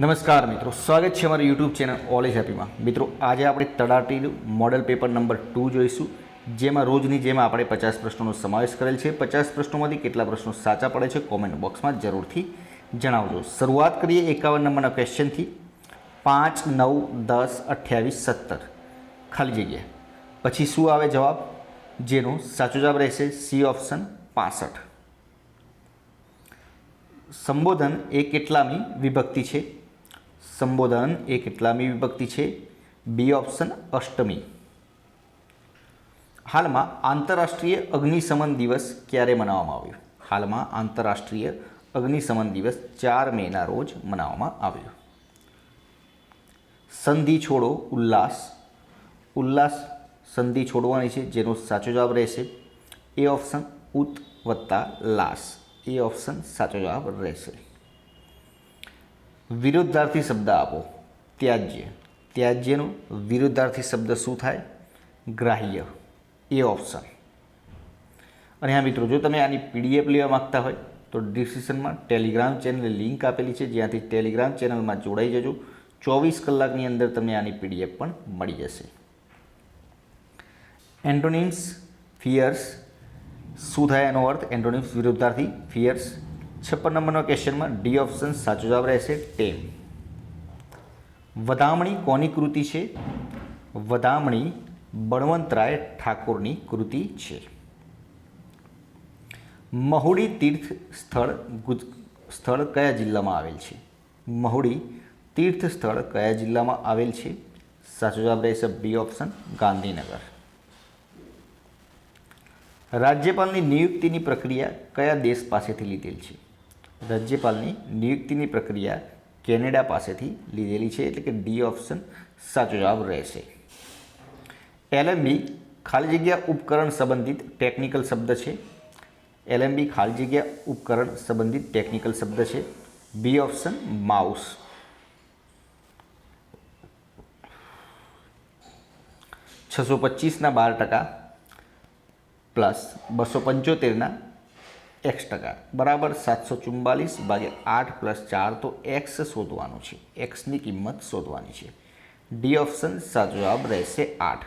નમસ્કાર મિત્રો, સ્વાગત છે અમારી યુટ્યુબ ચેનલ ઓલેજ હેપીમાં મિત્રો, આજે આપણે તડાટીનું મોડેલ પેપર નંબર ટુ જોઈશું, જેમાં રોજની જેમ આપણે પચાસ પ્રશ્નોનો સમાવેશ કરેલ છે. પચાસ પ્રશ્નોમાંથી કેટલા પ્રશ્નો સાચા પડે છે કોમેન્ટ બોક્સમાં જરૂરથી જણાવજો. શરૂઆત કરીએ એકાવન નંબરના ક્વેશ્ચનથી પાંચ, નવ, દસ, અઠ્યાવીસ, સત્તર. ખાલી જગ્યા. પછી શું આવે જવાબ? જેનો સાચો જવાબ રહેશે સી ઓપ્શન પાસઠ. સંબોધન એ કેટલામી વિભક્તિ છે? સંબોધન એ કેટલામી વિભક્તિ છે? બી ઓપ્શન અષ્ટમી. હાલમાં આંતરરાષ્ટ્રીય અગ્નિશમન દિવસ ક્યારે મનાવવામાં આવ્યો? હાલમાં આંતરરાષ્ટ્રીય અગ્નિશમન દિવસ ચાર મેના રોજ મનાવવામાં આવ્યો. સંધિ છોડો ઉલ્લાસ. ઉલ્લાસ સંધિ છોડવાની છે, જેનો સાચો જવાબ રહેશે. એ ઓપ્શન ઉત વત્તા લાસ. એ ઓપ્શન સાચો જવાબ રહેશે. વિરુદ્ધાર્થી શબ્દ આપો. ત્યાજ્ય. ત્યાજ્યનો વિરુદ્ધાર્થી શબ્દ શું થાય? ગ્રાહ્ય. એ ઓપ્શન અને હા મિત્રો, જો તમે આની પીડીએફ લેવા માગતા હોય, તો ડિસ્ક્રિપ્શનમાં ટેલિગ્રામ ચેનલ લિંક આપેલી છે. જ્યાંથી ટેલિગ્રામ ચેનલમાં જોડાઈ જજો. ચોવીસ કલાકની અંદર તમને આની પીડીએફ પણ મળી જશે. એન્ટોનિમ્સ ફિયર્સ શું થાય? એનો અર્થ એન્ટોનિમ્સ વિરુદ્ધાર્થી ફિયર્સ છપ્પન નંબરનો ક્વેશ્ચનમાં ડી ઓપ્શન સાચો જવાબ રહેશે ટેમ વધામણી કોની કૃતિ છે? વધામણી બળવંતરાય ઠાકોરની કૃતિ છે. મહુડી તીર્થ સ્થળ સ્થળ કયા જિલ્લામાં આવેલ છે? મહુડી તીર્થ સ્થળ કયા જિલ્લામાં આવેલ છે? સાચો જવાબ રહેશે બી ઓપ્શન ગાંધીનગર. રાજ્યપાલની નિયુક્તિની પ્રક્રિયા કયા દેશ પાસેથી લીધેલ છે? રાજ્યપાલની નિયુક્તિની પ્રક્રિયા કેનેડા પાસેથી લીધેલી છે એટલે કે ડી ઓપ્શન સાચો જવાબ રહેશે. એલએમબી ખાલી જગ્યા ઉપકરણ સંબંધિત ટેકનિકલ શબ્દ છે. એલએમબી ખાલી જગ્યા ઉપકરણ સંબંધિત ટેકનિકલ શબ્દ છે. બી ઓપ્શન માઉસ છસો પચીસના બાર ટકા પ્લસ બસો પંચોતેરના એક્સ ટકા. બરાબર સાતસો ચુમ્બાલીસ ભાગ્યા આઠ પ્લસ ચાર તો એક્સ શોધવાનું છે. એક્સની કિંમત શોધવાની છે. ડી ઓપ્શન સાચો જવાબ રહેશે આઠ.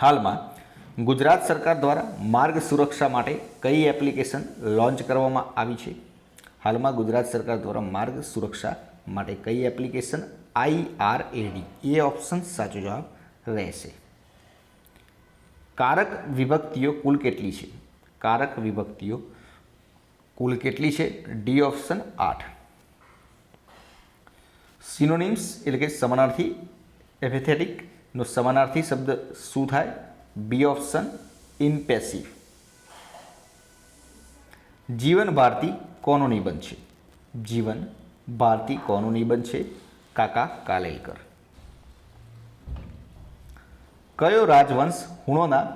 હાલમાં ગુજરાત સરકાર દ્વારા માર્ગ સુરક્ષા માટે કઈ એપ્લિકેશન લોન્ચ કરવામાં આવી છે? હાલમાં ગુજરાત સરકાર દ્વારા માર્ગ સુરક્ષા માટે કઈ એપ્લિકેશન? આઈઆરએડી એ ઓપ્શન સાચો જવાબ રહેશે. કારક વિભક્તિઓ કુલ કેટલી છે? કારક વિભક્તિઓ કુલ કેટલી છે? ડી ઓપ્શન આઠ. સિનોનિમ્સ એટલે કે સમાનાર્થી એપેથેટિકનો સમાનાર્થી શબ્દ શું થાય? બી ઓપ્શન ઇમ્પેસિવ જીવન ભારતી કોનો નિબંધ છે? જીવન ભારતી કોનો નિબંધ છે? કાકા કાલેલકર. કયો રાજવંશ હુણોના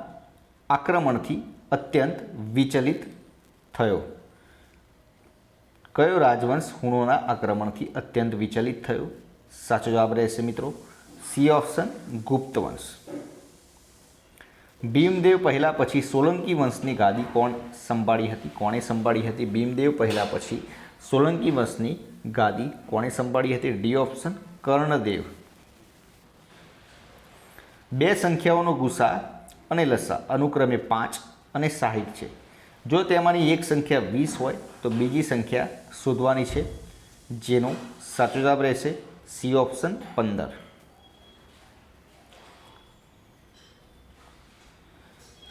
આક્રમણથી અત્યંત વિચલિત થયો? કયો રાજવંશ હુણોના આક્રમણથી અત્યંત વિચલિત થયો? સાચો જવાબ રહેશે મિત્રો, સી ઓપ્શન ગુપ્ત વંશ. ભીમદેવ પહેલાં પછી સોલંકી વંશની ગાદી કોણ સંભાળી હતી? કોણે સંભાળી હતી? ભીમદેવ પહેલાં પછી સોલંકી વંશની ગાદી કોણે સંભાળી હતી? D option Karnadev. બે સંખ્યાઓનો ગુસા અને લસા અનુક્રમે પાંચ અને સાહીઠ છે. જો તેમાંની એક સંખ્યા વીસ હોય, તો બીજી સંખ્યા શોધવાની છે, જેનો સાચો જવાબ રહેશે સી ઓપ્શન પંદર.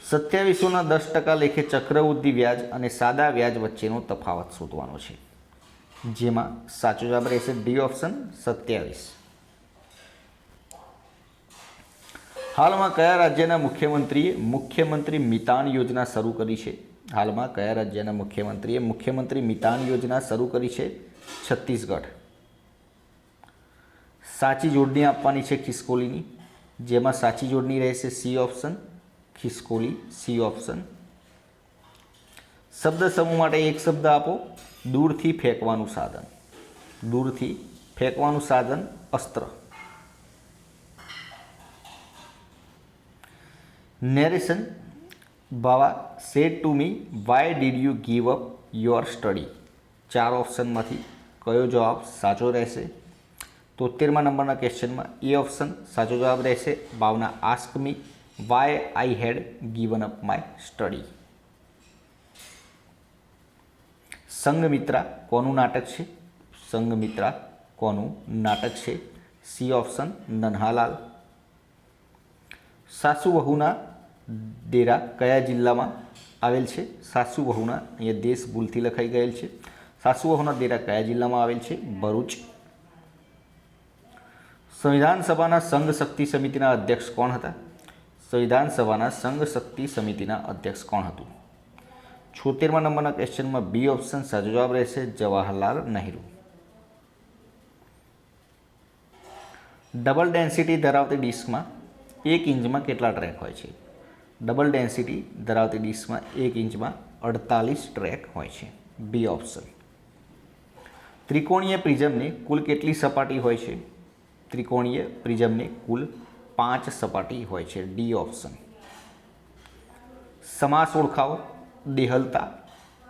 સત્યાવીસોના દસ ટકા લેખે ચક્રવૃદ્ધિ વ્યાજ અને સાદા વ્યાજ વચ્ચેનો તફાવત શોધવાનો છે, જેમાં સાચો જવાબ રહેશે ડી ઓપ્શન સત્યાવીસ. હાલમાં કયા રાજ્યના મુખ્યમંત્રીએ મુખ્યમંત્રી મિતાન યોજના શરૂ કરી છે? હાલમાં કયા રાજ્યના મુખ્યમંત્રીએ મુખ્યમંત્રી મિતાન યોજના શરૂ કરી છે? છત્તીસગઢ. સાચી જોડણી આપવાની છે ખિસકોલીની. જેમાં સાચી જોડણી રહેશે સી ઓપ્શન, ખિસકોલી સી ઓપ્શન. શબ્દ સમૂહ માટે એક શબ્દ આપો. દૂરથી ફેંકવાનું સાધન. દૂરથી ફેંકવાનું સાધન અસ્ત્ર. Narration Bava say to me why did you give up your study ચાર ઓપ્શનમાંથી કયો જવાબ સાચો રહેશે? તોતેરમા નંબરના ક્વેશ્ચનમાં એ ઓપ્શન સાચો જવાબ રહેશે. Bhavna ask me why I had given up my study Sanghamitra, કોનું નાટક છે? સંઘમિત્રા, કોનું નાટક છે? સી ઓપ્શન નન્હાલાલ સાસુ વહુના ડેરા કયા જિલ્લામાં આવેલ છે? સાસુ વહુના અહીંયા દેશ ભૂલથી લખાઈ ગયેલ છે. સાસુ વહુના ડેરા કયા જિલ્લામાં આવેલ છે? ભરૂચ. સંવિધાન સભાના સંઘ શક્તિ સમિતિના અધ્યક્ષ કોણ હતા? સંવિધાન સભાના સંઘ શક્તિ સમિતિના અધ્યક્ષ કોણ હતું? છોતેરમા નંબરના ક્વેશ્ચનમાં બી ઓપ્શન સાચો જવાબ રહેશે, જવાહરલાલ નહેરુ. ડબલ ડેન્સિટી ધરાવતી ડિસ્કમાં એક ઇંચમાં કેટલા ટ્રેક હોય છે? ડબલ ડેન્સિટી ધરાવતી ડિસ્કમાં એક ઇંચમાં અડતાલીસ ટ્રેક હોય છે. બી ઓપ્શન ત્રિકોણીય પ્રિઝમની કુલ કેટલી સપાટી હોય છે? ત્રિકોણીય પ્રિઝમની કુલ પાંચ સપાટી હોય છે. ડી ઓપ્શન સમાસ ઓળખાવો. દેહલતા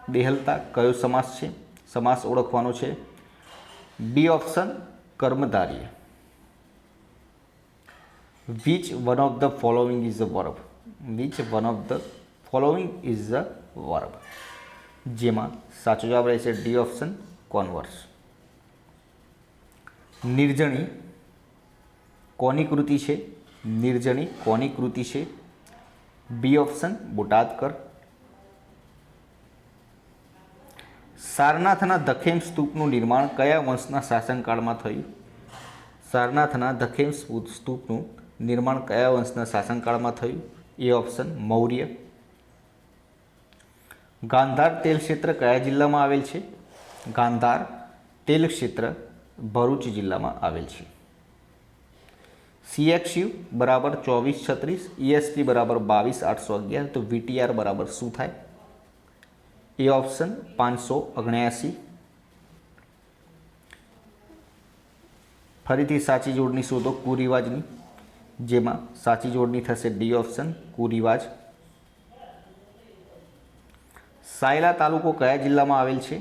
દેહલતા કયો સમાસ છે? સમાસ ઓળખવાનો છે. B option કર્મધાર્ય. Which one of the following is a verb which one of the following is a verb જેમાં સાચો જવાબ રહેશે ડી ઓપ્શન કોન્વર્સ નિર્જણી કોની કૃતિ છે? નિર્જણી કોની કૃતિ છે? B option, Botadkar. સારનાથના દખેમ સ્તૂપનું નિર્માણ કયા વંશના શાસનકાળમાં થયું? સારનાથના દખેમ સ્તૂપનું નિર્માણ કયા વંશના શાસનકાળમાં થયું? એ ઓપ્શન મૌર્ય. ગાંધાર તેલ ક્ષેત્ર કયા જિલ્લામાં આવેલ છે? ગાંધાર તેલ ક્ષેત્ર ભરૂચ જિલ્લામાં આવેલ છે. સીએક્સયુ બરાબર ચોવીસ છત્રીસ ઈએસટી બરાબર બાવીસ આઠસો અગિયાર, તો વીટીઆર બરાબર શું થાય? એ ઓપ્શન પાંચસો ઓગણ્યાસી. ફરીથી સાચી જોડણી શોધો કુરિવાજની. જેમાં સાચી જોડણી થશે ડી ઓપ્શન, કુરિવાજ. સાયલા તાલુકો કયા જિલ્લામાં આવેલ છે?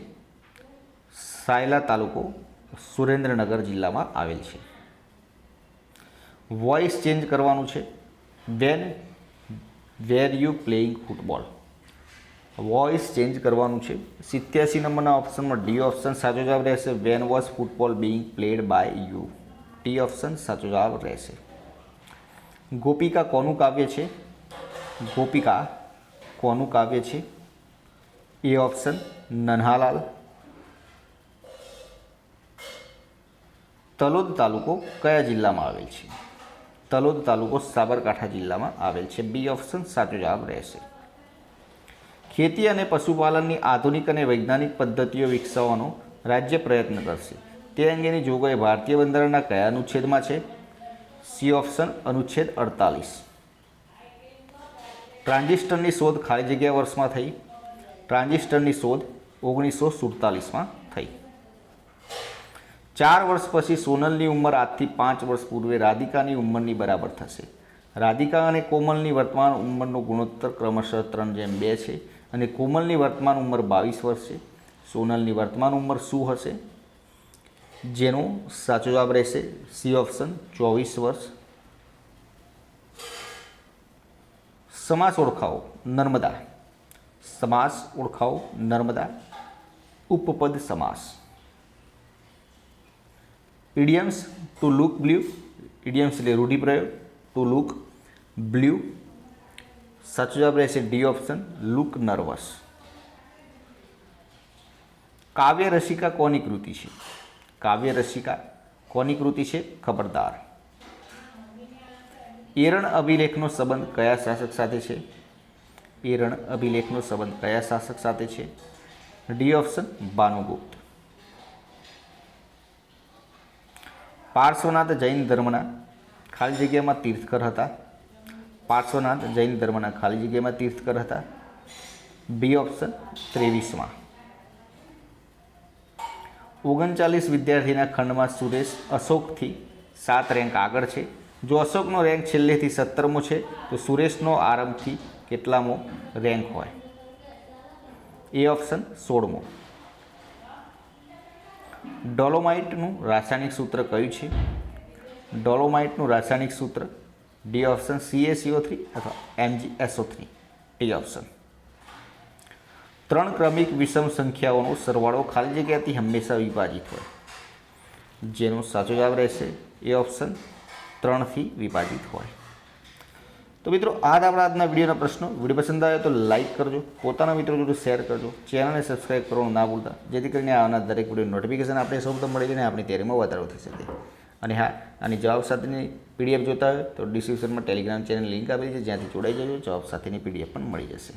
સાયલા તાલુકો સુરેન્દ્રનગર જિલ્લામાં આવેલ છે. વોઇસ ચેન્જ કરવાનું છે. When were you playing football voice change કરવાનું છે. સિત્યાસી નંબરના ઓપ્શનમાં ડી ઓપ્શન સાચો જવાબ રહેશે. When was football being played by you T option સાચો જવાબ રહેશે. ગોપિકા કોનું કાવ્ય છે? ગોપિકા કોનું કાવ્ય છે? એ ઓપ્શન નન્હાલાલ. તલોદ તાલુકો કયા જિલ્લામાં આવેલ છે? તલોદ તાલુકો સાબરકાંઠા જિલ્લામાં આવેલ છે. બી ઓપ્શન સાચો જવાબ રહેશે. ખેતી અને પશુપાલનની આધુનિક અને વૈજ્ઞાનિક પદ્ધતિઓ વિકસાવવાનો રાજ્ય પ્રયત્ન કરશે. તે અંગેની જોગવાઈ ભારતીય બંધારણના કયા અનુચ્છેદમાં છે? સી ઓપ્શન અનુચ્છેદ અડતાલીસ. ટ્રાન્ઝિસ્ટરની શોધ ખાલી જગ્યા વર્ષમાં થઈ. ટ્રાન્ઝિસ્ટરની શોધ ઓગણીસો સુડતાલીસમાં થઈ. ચાર વર્ષ પછી સોનલની ઉંમર આજથી પાંચ વર્ષ પૂર્વે રાધિકાની ઉંમરની બરાબર થશે. રાધિકા અને કોમલની વર્તમાન ઉંમરનો ગુણોત્તર ક્રમશઃ ત્રણ જેમ બે છે અને કોમલની વર્તમાન ઉંમર બાવીસ વર્ષ છે. સોનલની વર્તમાન ઉંમર શું હશે? જેનો સાચો જવાબ રહેશે સી ઓપ્શન ચોવીસ વર્ષ. સમાસ ઓળખાવો, નર્મદા. સમાસ ઓળખાવો, નર્મદા. ઉપપદ સમાસ. Idioms to look blue idioms એટલે રૂઢિપ્રયોગ ટુ લુક બ્લ્યુ સાચો જવાબ રહેશે ડી ઓપ્શન લુક નર્વસ કાવ્ય રસિકા કોની કૃતિ છે? કાવ્ય રસિકા, કોની કૃતિ છે? ખબરદાર. એરણ અભિલેખનો સંબંધ કયા શાસક સાથે છે? એરણ અભિલેખનો સંબંધ કયા શાસક સાથે છે? D option, Bhanugupta. Parshvanath Jain ધર્મના ખાલી જગ્યામાં તીર્થકર હતા. પાર્શ્વનાથ જૈન ધર્મના ખાલી જગ્યામાં તીર્થકર હતા. બી ઓપ્શન, ત્રેવીસમાં. ઓગણચાલીસ વિદ્યાર્થીના ખંડમાં સુરેશ અશોકથી સાત રેન્ક આગળ છે. જો અશોકનો રેન્ક છેલ્લેથી સત્તરમો છે, તો સુરેશનો આરંભથી કેટલામો રેન્ક હોય? એ ઓપ્શન સોળમો. ડોલોમાઇટનું રાસાયણિક સૂત્ર કયું છે? ડોલોમાઇટનું રાસાયણિક સૂત્ર ડી ઓપ્શન સીએસીઓ થ્રી અથવા એમજીએસઓ થ્રી. T option. ત્રણ ક્રમિક વિષમ સંખ્યાઓનો સરવાળો ખાલી જગ્યાથી હંમેશા વિભાજિત હોય. જેનો સાચો જવાબ રહેશે એ ઓપ્શન ત્રણથી વિભાજિત હોય. તો મિત્રો આ જ આપણા આજના વિડીયોના પ્રશ્નો. વીડિયો પસંદ આવે તો લાઇક કરજો. પોતાના મિત્રો જોડે શેર કરજો. ચેનલને સબસ્ક્રાઇબ કરવાનું ના ભૂલતા. જેથી કરીને આવનાર દરેક વીડિયો નોટિફિકેશન આપણે સૌપ્રથમ મળી જાય અને આપણી તૈયારીમાં વધારો થઈ શકે અને હા, આની જવાબ સાથેની પીડીએફ જોતા હોય તો ડિસ્ક્રિપ્શનમાં ટેલિગ્રામ ચેનલ લિંક આપેલી છે. જ્યાંથી જોડાઈ જજો. જવાબ સાથેની પીડીએફ પણ મળી જશે.